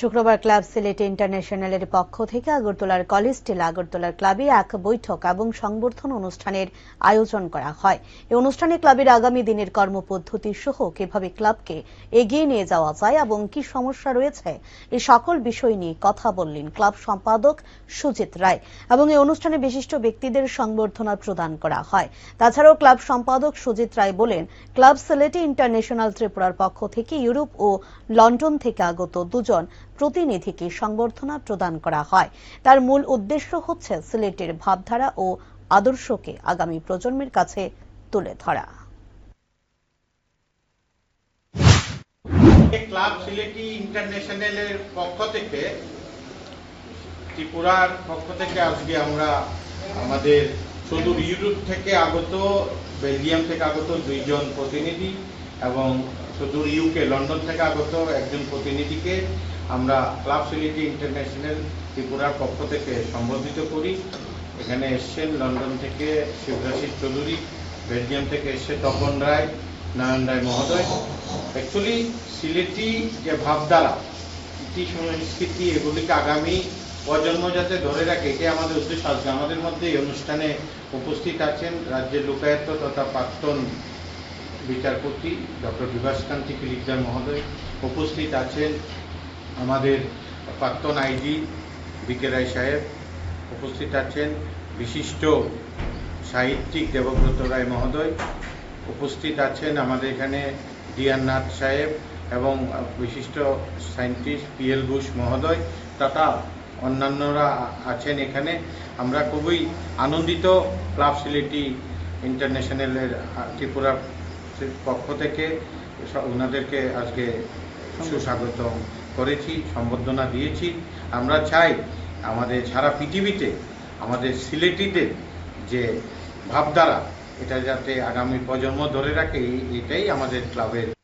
শুক্রবার ক্লাব সিলেট ইন্টারন্যাশনালের পক্ষ থেকে আগরতলার কলেজ টিলা আগরতলার ক্লাবে এক বৈঠক এবং সংবর্ধনা অনুষ্ঠানের আয়োজন করা হয়। এই অনুষ্ঠানে ক্লাবের আগামী দিনের কর্মপদ্ধতি সহ কীভাবে ক্লাবকে এগিয়ে নিয়ে যাওয়া যায় এবং কি সমস্যা রয়েছে এই সকল বিষয় নিয়ে কথা বললেন ক্লাব সম্পাদক সুজিত রায় এবং এই অনুষ্ঠানে বিশিষ্ট ব্যক্তিদের সংবর্ধনা প্রদান করা হয়। তাছাড়াও ক্লাব সম্পাদক সুজিত রায় বলেন, ক্লাব সিলেটি ইন্টারন্যাশনাল ত্রিপুরার পক্ষ থেকে ইউরোপ ও লন্ডন থেকে আগত দুজন প্রতিনিধিকে সংবর্ধনা প্রদান করা হয়। তার মূল উদ্দেশ্য হচ্ছে সিলেটের ভাবধারা ও আদর্শকে আগামী প্রজন্মের কাছে তুলে ধরা। ক্লাব সিলেটি ইন্টারন্যাশনালের পক্ষ থেকে, ত্রিপুরার পক্ষ থেকে আজকে আমরা আমাদের সুদূর ইউরোপ থেকে আগত, বেলজিয়াম থেকে আগত দুইজন প্রতিনিধি এবং সুদূর ইউকে লন্ডন থেকে আগত একজন প্রতিনিধিকে আমরা ক্লাব সিলেটি ইন্টারন্যাশনাল ত্রিপুরার পক্ষ থেকে সম্বোধিত করি। এখানে এসছেন লন্ডন থেকে শিবরাশিদ চৌধুরী, বেলজিয়াম থেকে এসছে তপন রায়, নয়ন রায় মহোদয়। অ্যাকচুয়ালি সিলেটি যে ভাবধারা ইতি সংস্কৃতি এগুলিকে আগামী প্রজন্ম যাতে ধরে রাখে, এটাই আমাদের উদ্দেশ্য। আজকে আমাদের মধ্যে এই অনুষ্ঠানে উপস্থিত আছেন রাজ্যের লোকায়ত তথা প্রাক্তন বিচারপতি ডক্টর বিভাসকান্তি কিলিকদার মহোদয় উপস্থিত আছেন আমাদের প্রাক্তন আইজি বিকে রায় সাহেব উপস্থিত আছেন বিশিষ্ট সাহিত্যিক দেবব্রত রায় মহোদয় উপস্থিত আছেন আমাদের এখানে ডিয়ার নাথ সাহেব এবং বিশিষ্ট সায়েন্টিস্ট পি এল ঘোষ মহোদয় তথা অন্যান্যরা আছেন এখানে। আমরা খুবই আনন্দিত ক্লাব সিলেটি ইন্টারন্যাশনালের ত্রিপুরার পক্ষ থেকে ওনাদেরকে আজকে সুস্বাগত করেছি, সম্বর্ধনা দিয়েছি। আমরা চাই আমাদের সারা পৃথিবীতে, আমাদের সিলেটিতে যে ভাবধারা, এটা যাতে আগামী প্রজন্ম ধরে রাখে এটাই আমাদের ক্লাবের